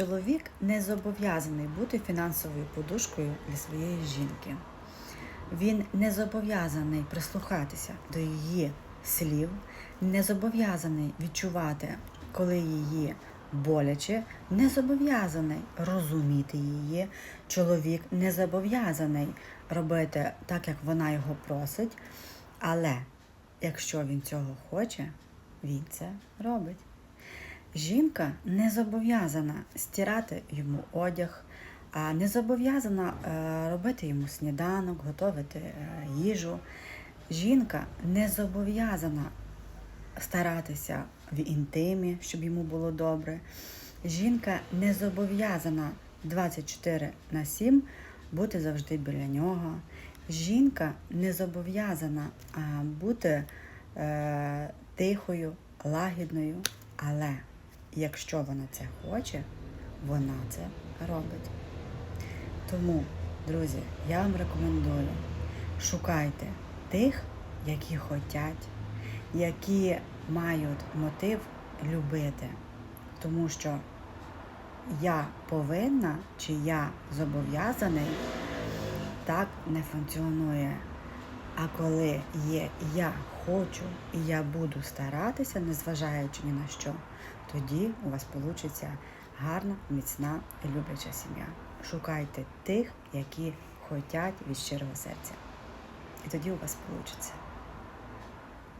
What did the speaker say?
Чоловік не зобов'язаний бути фінансовою подушкою для своєї жінки. Він не зобов'язаний прислухатися до її слів, не зобов'язаний відчувати, коли її боляче, не зобов'язаний розуміти її. Чоловік не зобов'язаний робити так, як вона його просить. Але якщо він цього хоче, він це робить. Жінка не зобов'язана стирати йому одяг, не зобов'язана е, робити йому сніданок, готувати е, їжу. Жінка не зобов'язана старатися в інтимі, щоб йому було добре. Жінка не зобов'язана 24 на 7 бути завжди біля нього. Жінка не зобов'язана бути е, тихою, лагідною, але якщо вона це хоче, вона це робить. Тому, друзі, я вам рекомендую шукайте тих, які хочуть, які мають мотив любити. Тому що я повинна чи я зобов'язаний, так не функціонує. А коли є я хочу і я буду старатися, незважаючи ні на що, тоді у вас вийде гарна, міцна і любляча сім'я. Шукайте тих, які хочуть від щирого серця. І тоді у вас вийде.